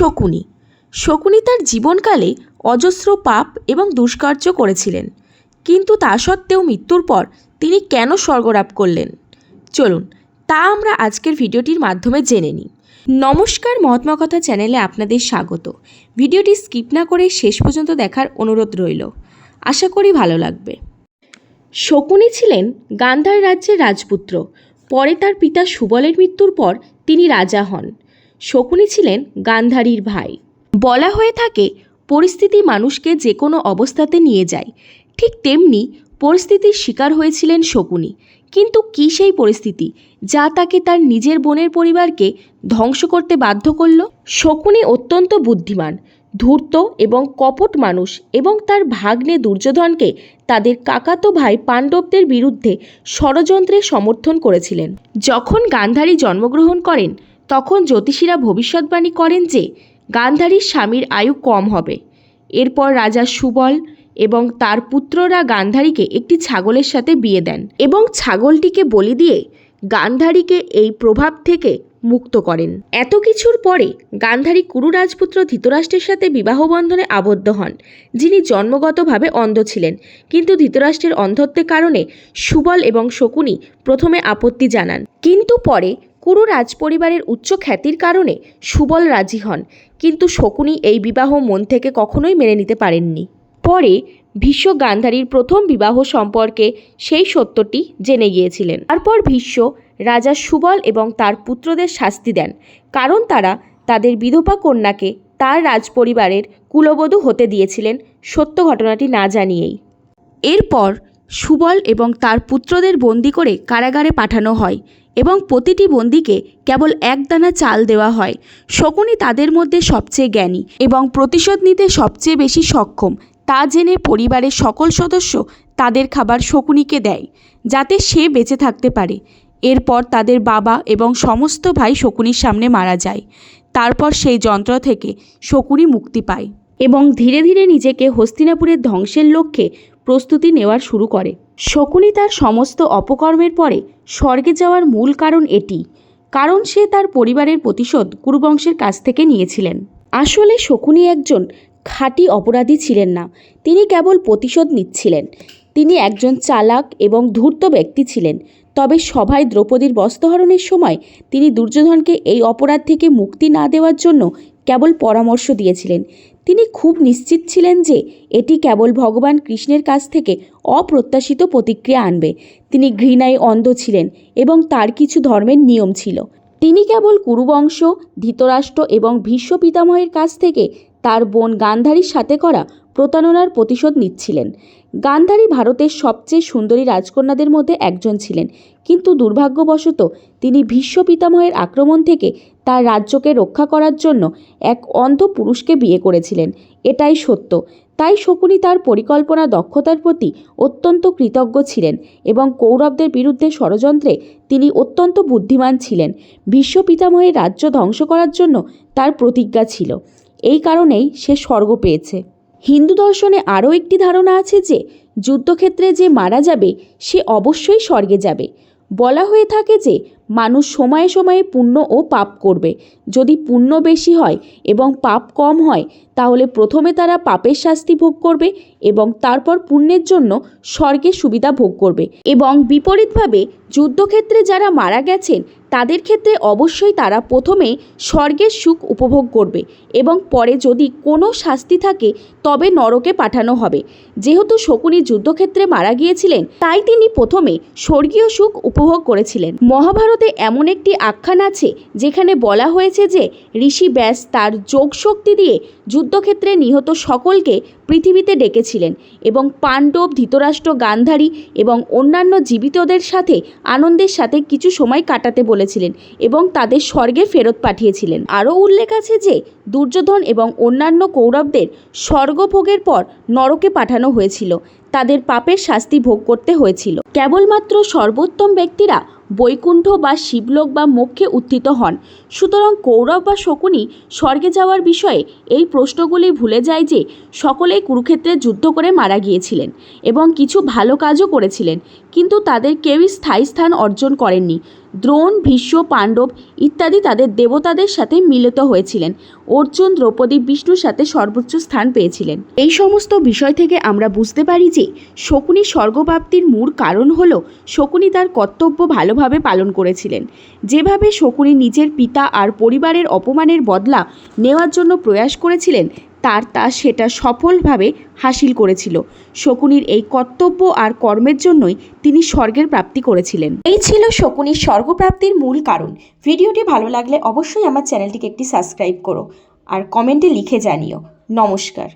শকুনি। শকুনি তার জীবনকালে অজস্র পাপ এবং দুষ্কার্য করেছিলেন। কিন্তু তা সত্ত্বেও মৃত্যুর পর তিনি কেন স্বর্গলাভ করলেন? চলুন, তা আমরা আজকের ভিডিওটির মাধ্যমে জেনে নিই। নমস্কার মহাত্মা কথা চ্যানেলে আপনাদের স্বাগত। ভিডিওটি স্কিপ না করে শেষ পর্যন্ত দেখার অনুরোধ রইল। আশা করি ভালো লাগবে। শকুনি ছিলেন গান্ধার রাজ্যের রাজপুত্র। পরে তার পিতা সুবলের মৃত্যুর পর তিনি রাজা হন। শকুনি ছিলেন গান্ধারীর ভাই। বলা হয়ে থাকে, পরিস্থিতি মানুষকে যে কোনো অবস্থাতে নিয়ে যায়। ঠিক তেমনি পরিস্থিতির শিকার হয়েছিলেন শকুনি। কিন্তু কী সেই পরিস্থিতি যা তাকে তার নিজের বোনের পরিবারকে ধ্বংস করতে বাধ্য করল? শকুনি অত্যন্ত বুদ্ধিমান, ধূর্ত এবং কপট মানুষ এবং তার ভাগ্নে দুর্যোধনকে তাদের কাকাতো ভাই পাণ্ডবদের বিরুদ্ধে ষড়যন্ত্রে সমর্থন করেছিলেন। যখন গান্ধারী জন্মগ্রহণ করেন তখন জ্যোতিষীরা ভবিষ্যৎবাণী করেন যে গান্ধারীর স্বামীর আয়ু কম হবে। এরপর রাজা সুবল এবং তার পুত্ররা গান্ধারীকে একটি ছাগলের সাথে বিয়ে দেন এবং ছাগলটিকে বলি দিয়ে গান্ধারীকে এই প্রভাব থেকে মুক্ত করেন। এত কিছুর পরে গান্ধারী কুরু রাজপুত্র ধৃতরাষ্ট্রের সাথে বিবাহ বন্ধনে আবদ্ধ হন, যিনি জন্মগতভাবে অন্ধ ছিলেন। কিন্তু ধৃতরাষ্ট্রের অন্ধত্বের কারণে সুবল এবং শকুনি প্রথমে আপত্তি জানান। কিন্তু পরে কুরু রাজপরিবারের উচ্চ খ্যাতির কারণে সুবল রাজি হন, কিন্তু শকুনি এই বিবাহ মন থেকে কখনোই মেনে নিতে পারেননি। পরে ভীষ্ম গান্ধারীর প্রথম বিবাহ সম্পর্কে সেই সত্যটি জেনে গিয়েছিলেন। তারপর ভীষ্ম রাজা সুবল এবং তার পুত্রদের শাস্তি দেন, কারণ তারা তাদের বিধবা কন্যাকে তার রাজপরিবারের কুলবধূ হতে দিয়েছিলেন সত্য ঘটনাটি না জানিয়েই। এরপর সুবল এবং তার পুত্রদের বন্দি করে কারাগারে পাঠানো হয় এবং প্রতিটি বন্দিকে কেবল এক দানা চাল দেওয়া হয়। শকুনি তাদের মধ্যে সবচেয়ে জ্ঞানী এবং প্রতিশোধ নিতে সবচেয়ে বেশি সক্ষম। তা জেনে পরিবারের সকল সদস্য তাদের খাবার শকুনিকে দেয়, যাতে সে বেঁচে থাকতে পারে। এরপর তাদের বাবা এবং সমস্ত ভাই শকুনির সামনে মারা যায়। তারপর সেই যন্ত্র থেকে শকুনি মুক্তি পায় এবং ধীরে ধীরে নিজেকে হস্তিনাপুরের ধ্বংসের লক্ষ্যে প্রস্তুতি নেওয়ার শুরু করে। শকুনি তার সমস্ত অপকর্মের পরে স্বর্গে যাওয়ার মূল কারণ এটি, কারণ সে তার পরিবারের প্রতিশোধ কুরুবংশের কাছ থেকে নিয়েছিলেন। আসলে শকুনি একজন খাঁটি অপরাধী ছিলেন না, তিনি কেবল প্রতিশোধ নিচ্ছিলেন। তিনি একজন চালাক এবং ধূর্ত ব্যক্তি ছিলেন, তবে সভায় দ্রৌপদীর বস্ত্রহরণের সময় তিনি দুর্যোধনকে এই অপরাধ থেকে মুক্তি না দেওয়ার জন্য কেবল পরামর্শ দিয়েছিলেন। তিনি খুব নিশ্চিত ছিলেন যে এটি কেবল ভগবান কৃষ্ণের কাছ থেকে অপ্রত্যাশিত প্রতিক্রিয়া আনবে। তিনি ঘৃণায় অন্ধ ছিলেন এবং তার কিছু ধর্মের নিয়ম ছিল। তিনি কেবল কুরুবংশ, ধৃতরাষ্ট্র এবং ভীষ্ম পিতামহের কাছ থেকে তার বোন গান্ধারীর সাথে করা প্রতারণার প্রতিশোধ নিচ্ছিলেন। গান্ধারী ভারতের সবচেয়ে সুন্দরী রাজকন্যাদের মধ্যে একজন ছিলেন। কিন্তু দুর্ভাগ্যবশত তিনি ভীষ্ম পিতামহের আক্রমণ থেকে তার রাজ্যকে রক্ষা করার জন্য এক অন্ধ পুরুষকে বিয়ে করেছিলেন। এটাই সত্য। তাই শকুনি তার পরিকল্পনা দক্ষতার প্রতি অত্যন্ত কৃতজ্ঞ ছিলেন এবং কৌরবদের বিরুদ্ধে ষড়যন্ত্রে তিনি অত্যন্ত বুদ্ধিমান ছিলেন। ভীষ্ম পিতামহের রাজ্য ধ্বংস করার জন্য তার প্রতিজ্ঞা ছিল। এই কারণেই সে স্বর্গ পেয়েছে। হিন্দু দর্শনে আরও একটি ধারণা আছে যে, যুদ্ধক্ষেত্রে যে মারা যাবে, সে অবশ্যই স্বর্গে যাবে। বলা হয়ে থাকে যে মানুষ সময়ে সময়ে পুণ্য ও পাপ করবে। যদি পুণ্য বেশি হয় এবং পাপ কম হয়, তাহলে প্রথমে তারা পাপের শাস্তি ভোগ করবে এবং তারপর পুণ্যের জন্য স্বর্গের সুবিধা ভোগ করবে। এবং বিপরীতভাবে যুদ্ধক্ষেত্রে যারা মারা গেছেন, তাদের ক্ষেত্রে অবশ্যই তারা প্রথমে স্বর্গের সুখ উপভোগ করবে এবং পরে যদি কোনো শাস্তি থাকে, তবে নরকে পাঠানো হবে। যেহেতু শকুনি যুদ্ধক্ষেত্রে মারা গিয়েছিলেন, তাই তিনি প্রথমে স্বর্গীয় সুখ উপভোগ করেছিলেন। মহাভারতে এমন একটি আখ্যান আছে যেখানে বলা হয়েছে যে ঋষি ব্যাস তার যোগ শক্তি দিয়ে যুদ্ধক্ষেত্রে নিহত সকলকে পৃথিবীতে ডেকেছিলেন এবং পাণ্ডব, ধৃতরাষ্ট্র, গান্ধারী এবং অন্যান্য জীবিতদের সাথে আনন্দের সাথে কিছু সময় কাটাতে বলেছিলেন এবং তাদের স্বর্গে ফেরত পাঠিয়েছিলেন। আরও উল্লেখ আছে যে দুর্যোধন এবং অন্যান্য কৌরবদের স্বর্গভোগের পর নরকে পাঠানো হয়েছিল। তাদের পাপের শাস্তি ভোগ করতে হয়েছিল। কেবলমাত্র সর্বোত্তম ব্যক্তিরা বৈকুণ্ঠ বা শিবলোক বা মোক্ষে উত্থিত হন। সুতরাং কৌরব বা শকুনি স্বর্গে যাওয়ার বিষয়ে এই প্রশ্নগুলি ভুলে যায় যে সকলেই কুরুক্ষেত্রে যুদ্ধ করে মারা গিয়েছিলেন এবং কিছু ভালো কাজও করেছিলেন, কিন্তু তাদের কেউই স্থায়ী স্থান অর্জন করেননি। দ্রোণ, ভীষ্ম, পাণ্ডব ইত্যাদি তাদের দেবতাদের সাথে মিলিত হয়েছিলেন। অর্জুন, দ্রৌপদী, বিষ্ণুর সাথে সর্বোচ্চ স্থান পেয়েছিলেন। এই সমস্ত বিষয় থেকে আমরা বুঝতে পারি যে শকুনি স্বর্গপ্রাপ্তির মূল কারণ হল শকুনি তার কর্তব্য ভালোভাবে পালন করেছিলেন। যেভাবে শকুনি নিজের পিতা আর পরিবারের অপমানের বদলা নেওয়ার জন্য প্রয়াস করেছিলেন তার তা সেটা সফলভাবে হাসিল করেছিল। শকুনির এই কর্তব্য আর কর্মের জন্যই তিনি স্বর্গের প্রাপ্তি করেছিলেন। এই ছিল শকুনির স্বর্গপ্রাপ্তির মূল কারণ। ভিডিওটি ভালো লাগলে অবশ্যই আমার চ্যানেলটিকে একটি সাবস্ক্রাইব করো আর কমেন্টে লিখে জানিও। নমস্কার।